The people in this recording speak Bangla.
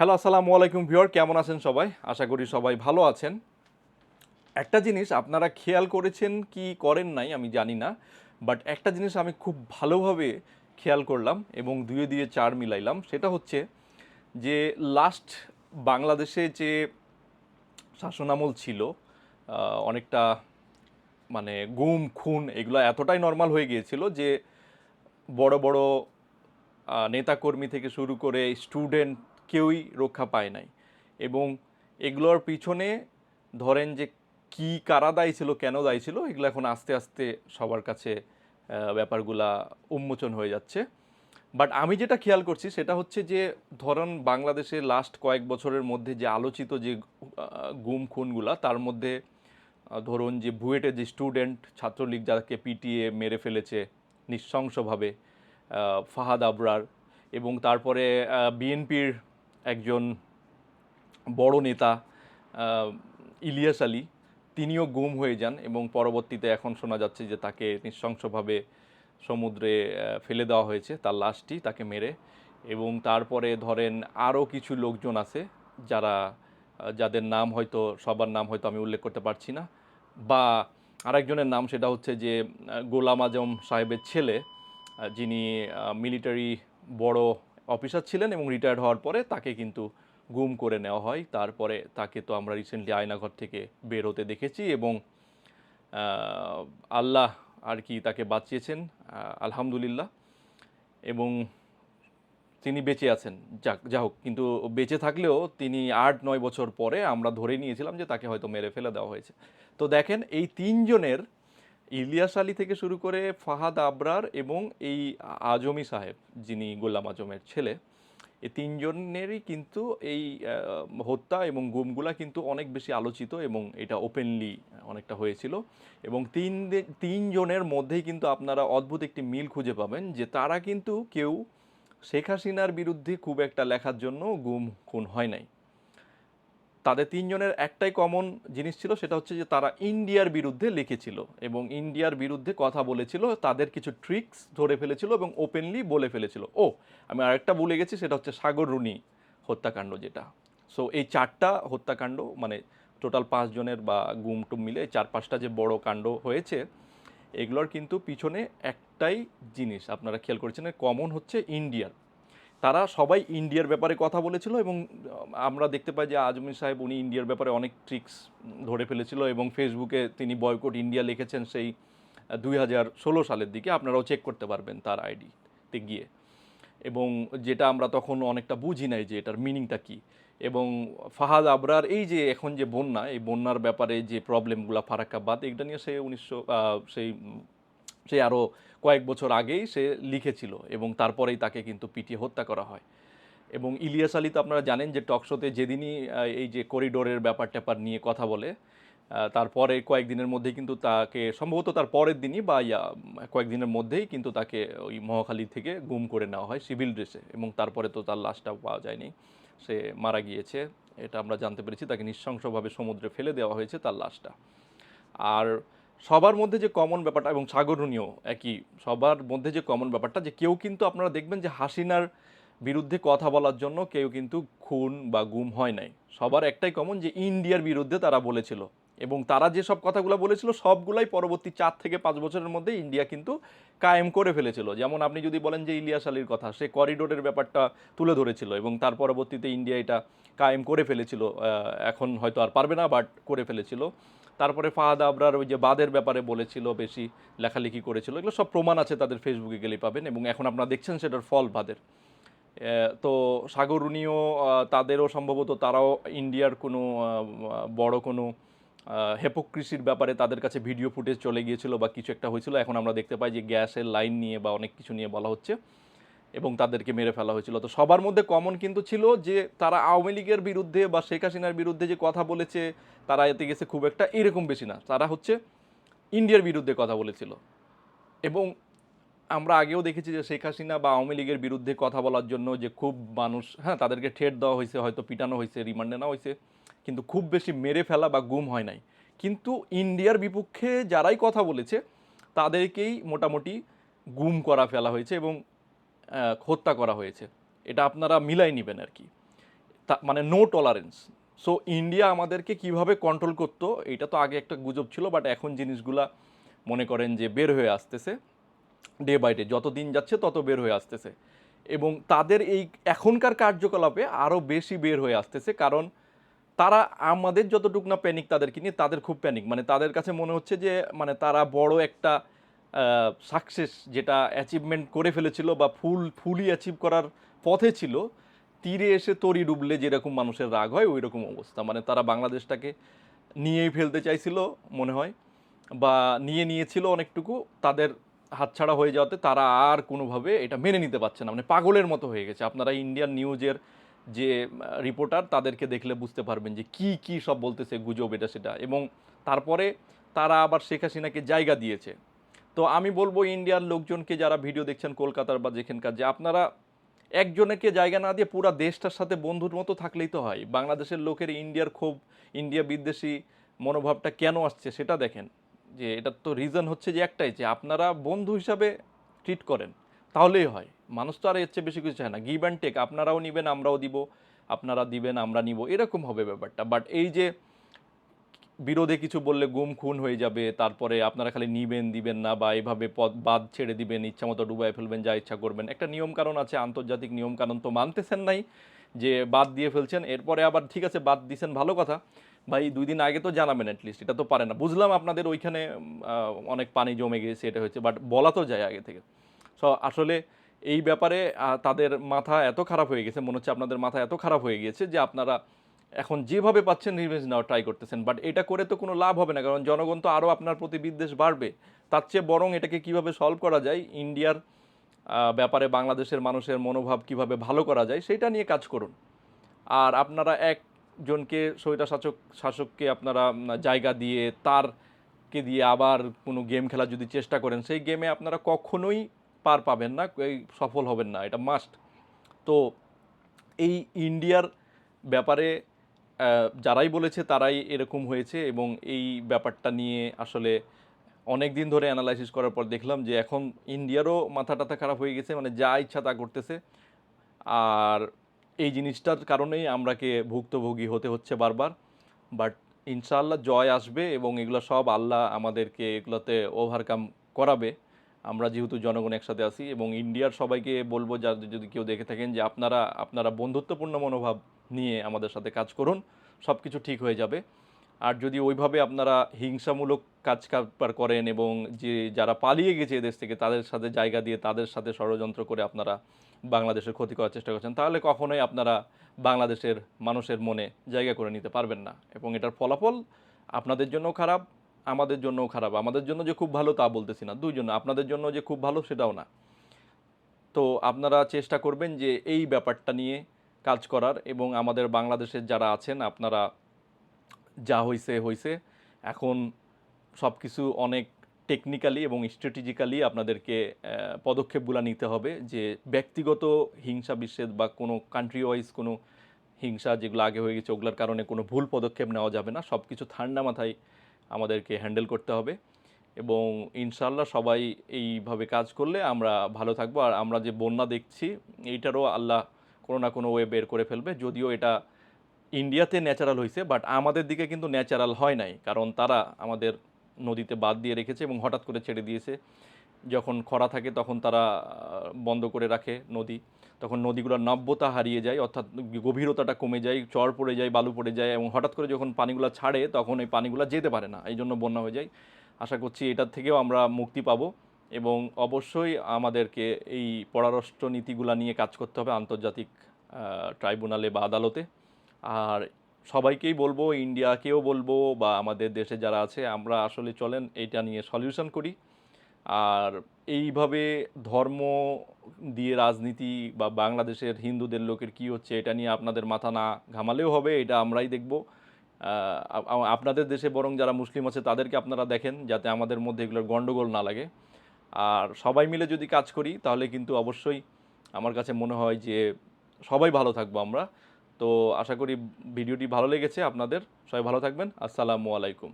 হ্যালো আসসালামু আলাইকুম ভিউয়ার কেমন আছেন সবাই? আশা করি সবাই ভালো আছেন। একটা জিনিস আপনারা খেয়াল করেছেন কি করেন নাই, আমি জানি না বাট একটা জিনিস আমি খুব ভালোভাবে খেয়াল করলাম এবং দুয়ে দিয়ে চার মিলাইলাম, সেটা হচ্ছে যে লাস্ট বাংলাদেশে যে শাসনামল ছিল অনেকটা মানে গুম, খুন এগুলো এতটাই নর্মাল হয়ে গিয়েছিল যে বড় বড় নেতাকর্মী থেকে শুরু করে স্টুডেন্ট কেউই রক্ষা পায় নাই। এবং এগুলোর পিছনে ধরেন যে কি কারা দায়ী ছিল, কেন দায়ী ছিল, এগুলো এখন আস্তে আস্তে সবার কাছে ব্যাপারগুলা উন্মোচন হয়ে যাচ্ছে। বাট আমি যেটা খেয়াল করছি সেটা হচ্ছে যে ধরেন বাংলাদেশে লাস্ট কয়েক বছরের মধ্যে যে আলোচিত যে গুম খুনগুলা, তার মধ্যে ধরুন যে বুয়েটের যে স্টুডেন্ট ছাত্রলীগ যাকে পিটিএ মেরে ফেলেছে নৃশংসভাবে ফাহাদ আবরার এবং তারপরে বিএনপির একজন বড় নেতা ইলিয়াস আলী, তিনিও গুম হয়ে যান এবং পরবর্তীতে এখন শোনা যাচ্ছে যে তাকে নৃশংসভাবে সমুদ্রে ফেলে দেওয়া হয়েছে, তার লাশটি তাকে মেরে এবং তারপরে ধরেন আরও কিছু লোকজন আছে যারা যাদের নাম হয়তো, সবার নাম হয়তো আমি উল্লেখ করতে পারছি না বা আরেকজনের নাম সেটা হচ্ছে যে গোলাম আজম সাহেবের ছেলে যিনি মিলিটারি বড় অফিসার ছিলেন এবং রিটায়ার্ড হওয়ার পরে তাকে কিন্তু গুম করে নেওয়া হয়। তারপরে তাকে তো আমরা রিসেন্টলি আয়নাঘর থেকে বের হতে দেখেছি এবং আল্লাহ আর কি তাকে বাঁচিয়েছেন আলহামদুলিল্লাহ। এবং তিনি বেঁচে আছেন। যাক, যা হোক, কিন্তু বেঁচে থাকলেও তিনি আট, নয় বছর পরে আমরা ধরে নিয়েছিলাম যে তাকে হয়তো মেরে ফেলে দেওয়া হয়েছে। তো দেখেন, এই তিনজনের ইলিয়াস আলী থেকে শুরু করে ফাহাদ আবরার এবং এই আজমি সাহেব, যিনি গোলাম আজমের ছেলে এই তিনজনেরই কিন্তু এই হত্যা এবং গুমগুলা কিন্তু অনেক বেশি আলোচিত এবং এটা ওপেনলি অনেকটা হয়েছিল। এবং তিন তিনজনের মধ্যেই কিন্তু আপনারা অদ্ভুত একটি মিল খুঁজে পাবেন যে তারা কিন্তু কেউ শেখ হাসিনার বিরুদ্ধে খুব একটা লেখার জন্য গুম খুন হয় নাই। তাদের তিনজনের একটাই কমন জিনিস ছিল, সেটা হচ্ছে যে তারা ইন্ডিয়ার বিরুদ্ধে লিখেছিল এবং ইন্ডিয়ার বিরুদ্ধে কথা বলেছিল, তাদের কিছু ট্রিক্স ধরে ফেলেছিল এবং ওপেনলি বলে ফেলেছিল। ও, আমি আরেকটা ভুলে গেছি, সেটা হচ্ছে সাগর রুনি হত্যাকাণ্ড যেটা। সো এই চারটা হত্যাকাণ্ড মানে টোটাল পাঁচজনের বা গুম টুম মিলে চার পাঁচটা যে বড় কাণ্ড হয়েছে, এগুলোর কিন্তু পিছনে একটাই জিনিস, আপনারা খেয়াল করেছেন কমন হচ্ছে ইন্ডিয়ার। তারা সবাই ইন্ডিয়ার ব্যাপারে কথা বলেছিল এবং আমরা দেখতে পাই যে আজমি সাহেব উনি ইন্ডিয়ার ব্যাপারে অনেক ট্রিক্স ধরে ফেলেছিল এবং ফেসবুকে তিনি বয়কট ইন্ডিয়া লিখেছেন সেই দুই হাজার ষোলো সালের দিকে। আপনারাও চেক করতে পারবেন তার আইডিতে গিয়ে। এবং যেটা আমরা তখন অনেকটা বুঝি নাই যে এটার মিনিংটা কী। এবং ফাহাদ আবরার এই যে এখন যে বন্যা, এই বন্যার ব্যাপারে যে প্রবলেমগুলো ফারাক্কাবাদ, এটা নিয়ে সে উনিশশো সেই সে আরও কয়েক বছর আগেই সে লিখেছিল এবং তারপরেই তাকে কিন্তু পিটিয়ে হত্যা করা হয়। এবং ইলিয়াস আলী তো আপনারা জানেন যে টকশোতে যেদিনই এই যে করিডোরের ব্যাপার ট্যাপার নিয়ে কথা বলে তারপরে কয়েকদিনের মধ্যেই কিন্তু তাকে, সম্ভবত তার পরের দিনই বা, ইয়া, কয়েকদিনের মধ্যেই কিন্তু তাকে ওই মহাখালী থেকে গুম করে নেওয়া হয় সিভিল ড্রেসে এবং তারপরে তো তার লাশটা পাওয়া যায়নি। সে মারা গিয়েছে, এটা আমরা জানতে পেরেছি, তাকে নৃশংসভাবে সমুদ্রে ফেলে দেওয়া হয়েছে তার লাশটা। আর সবার মধ্যে যে কমন ব্যাপারটা এবং সাগরণীয় একই, সবার মধ্যে যে কমন ব্যাপারটা যে কেউ কিন্তু আপনারা দেখবেন যে হাসিনার বিরুদ্ধে কথা বলার জন্য কেউ কিন্তু খুন বা গুম হয় নাই। সবার একটাই কমন যে ইন্ডিয়ার বিরুদ্ধে তারা বলেছিল এবং তারা যে সব কথাগুলো বলেছিল সবগুলাই পরবর্তী চার থেকে পাঁচ বছরের মধ্যে ইন্ডিয়া কিন্তু কায়েম করে ফেলেছিল। যেমন আপনি যদি বলেন যে ইলিয়াস আলীর কথা, সে করিডোরের ব্যাপারটা তুলে ধরেছিল এবং তার পরবর্তীতে ইন্ডিয়া এটা কায়েম করে ফেলেছিল এখন হয়তো আর পারবে না বাট করে ফেলেছিল। তারপরে ফাহাদ আবরার ওই যে বাদের ব্যাপারে বলেছিল, বেশি লেখালেখি করেছিল, এগুলো সব প্রমাণ আছে তাদের ফেসবুকে গেলেই পাবেন এবং এখন আপনারা দেখছেন সেটার ফল বাদের। তো সাগরুনিও তাদেরও সম্ভবত তারাও ইন্ডিয়ার কোনো বড় কোনো হেপোক্রিসির ব্যাপারে তাদের কাছে ভিডিও ফুটেজ চলে গিয়েছিল বা কিছু একটা হয়েছিল। এখন আমরা দেখতে পাই যে গ্যাসের লাইন নিয়ে বা অনেক কিছু নিয়ে বলা হচ্ছে। এবং তাদেরকে মেরে ফেলা হয়েছিল। তো সবার মধ্যে কমন কিন্তু ছিল যে তারা আওয়ামী লীগের বিরুদ্ধে বা শেখ হাসিনার বিরুদ্ধে যে কথা বলেছে, তারা এতে গেছে খুব একটা এরকম বেশি না। তারা হচ্ছে ইন্ডিয়ার বিরুদ্ধে কথা বলেছিল। এবং আমরা আগেও দেখেছি যে শেখ হাসিনা বা আওয়ামী লীগের বিরুদ্ধে কথা বলার জন্য যে খুব মানুষ হ্যাঁ তাদেরকে ঠেট দেওয়া হয়েছে, হয়তো পিটানো হয়েছে, রিমান্ডে নেওয়া হয়েছে, কিন্তু খুব বেশি মেরে ফেলা বা গুম হয় নাই। কিন্তু ইন্ডিয়ার বিপক্ষে যারাই কথা বলেছে, তাদেরকেই মোটামুটি গুম করা ফেলা হয়েছে এবং হত্যা করা হয়েছে। এটা আপনারা মিলাই নেবেন আর কি। মানে নো টলারেন্স সো ইন্ডিয়া আমাদেরকে কীভাবে কন্ট্রোল করতো, এটা তো আগে একটা গুজব ছিল বাট এখন জিনিসগুলা মনে করেন যে বের হয়ে আসতেছে ডে বাই ডে যত দিন যাচ্ছে, তত বের হয়ে আসতেছে। এবং তাদের এই এখনকার কার্যকলাপে আরও বেশি বের হয়ে আসতেছে, কারণ তারা আমাদের যতটুকু না প্যানিক তাদেরকে নিয়ে, তাদের খুব প্যানিক মানে তাদের কাছে মনে হচ্ছে যে মানে তারা বড় একটা সাকসেস যেটা অ্যাচিভমেন্ট করে ফেলেছিল বা ফুল ফুলি অ্যাচিভ করার পথে ছিল, তীরে এসে তরি ডুবলে যেরকম মানুষের রাগ হয় ওই রকম অবস্থা। মানে তারা বাংলাদেশটাকে নিয়েই ফেলতে চাইছিল, মনে হয়, বা নিয়ে নিয়েছিল অনেকটুকু, তাদের হাতছাড়া হয়ে যাওয়াতে তারা আর কোনোভাবে এটা মেনে নিতে পারছে না। মানে পাগলের মতো হয়ে গেছে। আপনারা ইন্ডিয়ান নিউজের যে রিপোর্টার তাদেরকে দেখলে বুঝতে পারবেন যে কি কি সব বলতেছে, গুজব এটা, সেটা। এবং তারপরে তারা আবার শেখ হাসিনাকে জায়গা দিয়েছে। তো আমি বলব ইন্ডিয়ার লোকজনকে যারা ভিডিও দেখছেন কলকাতার বা যেখানকার, যে আপনারা একজনকে জায়গা না দিয়ে পুরা দেশটার সাথে বন্ধুর মতো থাকলেই তো হয়। বাংলাদেশের লোকের ইন্ডিয়ার ক্ষোভ, ইন্ডিয়া বিদ্বেষী মনোভাবটা কেন আসছে সেটা দেখেন। যে এটার তো রিজন হচ্ছে যে একটাই, যে আপনারা বন্ধু হিসাবে ট্রিট করেন, তাহলেই হয়। মানুষ তো আর এর চেয়ে বেশি কিছু চায় না। গিভ অ্যান্ড টেক আপনারাও নেবেন, আমরাও দিব, আপনারা দিবেন, আমরা নিব, এরকম হবে ব্যাপারটা। বাট এই যে বিরোধে কিছু বললে গুম খুন হয়ে যাবে, তারপরে আপনারা খালি নিবেন, দিবেন না বা এইভাবে পদ বাদ ছেড়ে দিবেন ইচ্ছা মতো ডুবাই ফেলবেন, যা ইচ্ছা করবেন। একটা নিয়ম কারণ আছে, আন্তর্জাতিক নিয়ম কারণ তো মানতেছেন নাই যে বাদ দিয়ে ফেলছেন। এরপরে আবার ঠিক আছে, বাদ দিছেন, ভালো কথা। ভাই, দুই দিন আগে তো জানাবেন অ্যাটলিস্ট এটা তো পারে না। বুঝলাম আপনাদের ওইখানে অনেক পানি জমে গিয়েছে এটা হচ্ছে বাট বলা তো যায় আগে থেকে। সো আসলে এই ব্যাপারে তাদের মাথা এত খারাপ হয়ে গেছে, মনে হচ্ছে আপনাদের মাথা এত খারাপ হয়ে গিয়েছে যে আপনারা এখন যেভাবে পাচ্ছেন রিভেঞ্জ নেওয়া ট্রাই করতেছেন বাট এটা করে তো কোনো লাভ হবে না, কারণ জনগণ তো আরও আপনার প্রতি বিদ্বেষ বাড়বে। তার চেয়ে বরং এটাকে কীভাবে সলভ করা যায়, ইন্ডিয়ার ব্যাপারে বাংলাদেশের মানুষের মনোভাব কীভাবে ভালো করা যায়, সেটা নিয়ে কাজ করুন। আর আপনারা একজনকে স্বৈরা শাসক, শাসককে আপনারা জায়গা দিয়ে, তারকে দিয়ে আবার কোনো গেম খেলার যদি চেষ্টা করেন, সেই গেমে আপনারা কখনোই পার পাবেন না সফল হবেন না, এটা মাস্ট তো এই ইন্ডিয়ার ব্যাপারে যারাই বলেছে তারাই এরকম হয়েছে এবং এই ব্যাপারটা নিয়ে আসলে অনেক দিন ধরে অ্যানালাইসিস করার পর দেখলাম যে এখন ইন্ডিয়ারও মাথা টাথা খারাপ হয়ে গেছে মানে যা ইচ্ছা তা করতেছে। আর এই জিনিসটার কারণেই আমরাকে ভুক্তভোগী হতে হচ্ছে বারবার। বাট ইনশাআল্লাহ জয় আসবে এবং এগুলো সব আল্লাহ আমাদেরকে এগুলোতে ওভারকাম করাবে। আমরা যেহেতু জনগণ একসাথে আছি এবং ইন্ডিয়ার সবাইকে বলব যা যদি কেউ দেখে থাকেন যে আপনারা আপনারা বন্ধুত্বপূর্ণ মনোভাব নিয়ে আমাদের সাথে কাজ করুন সব কিছু ঠিক হয়ে যাবে। আর যদি ওইভাবে আপনারা হিংসামূলক কাজ কারবার করেন এবং যে যারা পালিয়ে গেছে এদেশ থেকে, তাদের সাথে জায়গা দিয়ে তাদের সাথে ষড়যন্ত্র করে আপনারা বাংলাদেশের ক্ষতি করার চেষ্টা করছেন, তাহলে কখনোই আপনারা বাংলাদেশের মানুষের মনে জায়গা করে নিতে পারবেন না। এবং এটার ফলাফল আপনাদের জন্যও খারাপ আমাদের জন্যও খারাপ। আমাদের জন্য যে খুব ভালো তা বলতেছি না। দুইজন আপনাদের জন্য যে খুব ভালো সেটাও না। তো আপনারা চেষ্টা করবেন যে এই ব্যাপারটা নিয়ে কাজ করার এবং আমাদের বাংলাদেশের যারা আছেন, আপনারা যা হইছে হইছে। এখন সব কিছু অনেক টেকনিক্যালি এবং স্ট্র্যাটেজিক্যালি আপনাদেরকে পদক্ষেপগুলো নিতে হবে যে ব্যক্তিগত হিংসা বিচ্ছেদ বা কোনো কান্ট্রি ওয়াইজ কোনো হিংসা যেগুলো আগে হয়ে গেছে, ওগুলোর কারণে কোনো ভুল পদক্ষেপ নেওয়া যাবে না। সব কিছু ঠান্ডা মাথায় আমাদেরকে হ্যান্ডেল করতে হবে এবং ইনশাল্লাহ সবাই এইভাবে কাজ করলে আমরা ভালো থাকব। আর আমরা যে বন্যা দেখছি, এইটারও আল্লাহ কোনো না কোনো ওয়ে বের করে ফেলবে। যদিও এটা ইন্ডিয়াতে ন্যাচারাল হয়েছে বাট আমাদের দিকে কিন্তু ন্যাচারাল হয় নাই। কারণ তারা আমাদের নদীতে বাদ দিয়ে রেখেছে এবং হঠাৎ করে ছেড়ে দিয়েছে। যখন খরা থাকে তখন তারা বন্ধ করে রাখে নদী। তখন নদীগুলোর নাব্যতা হারিয়ে যায়, অর্থাৎ গভীরতাটা কমে যায়, চর পড়ে যায়, বালু পড়ে যায় এবং হঠাৎ করে যখন পানিগুলো ছাড়ে তখন এই পানিগুলো যেতে পারে না, এই জন্য বন্যা হয়ে যায়। আশা করছি এটার থেকেও আমরা মুক্তি পাবো এবং অবশ্যই আমাদেরকে এই পররাষ্ট্র নীতিগুলা নিয়ে কাজ করতে হবে আন্তর্জাতিক ট্রাইব্যুনালে বা আদালতে। আর সবাইকেই বলব, ইন্ডিয়াকেও বলব বা আমাদের দেশে যারা আছে, আমরা আসলে চলেন, এটা নিয়ে সলিউশন করি। আর এইভাবে ধর্ম দিয়ে রাজনীতি বা বাংলাদেশের হিন্দুদের লোকের কি হচ্ছে, এটা নিয়ে আপনাদের মাথা না ঘামালেও হবে, এটা আমরাই দেখব। আপনাদের দেশে বরং যারা মুসলিম আছে, তাদেরকে আপনারা দেখেন যাতে আমাদের মধ্যে এগুলোর গণ্ডগোল না লাগে। আর সবাই মিলে যদি কাজ করি, তাহলে কিন্তু অবশ্যই আমার কাছে মনে হয় যে সবাই ভালো থাকব আমরা। তো আশা করি ভিডিওটি ভালো লেগেছে আপনাদের। সবাই ভালো থাকবেন। আসসালামু আলাইকুম।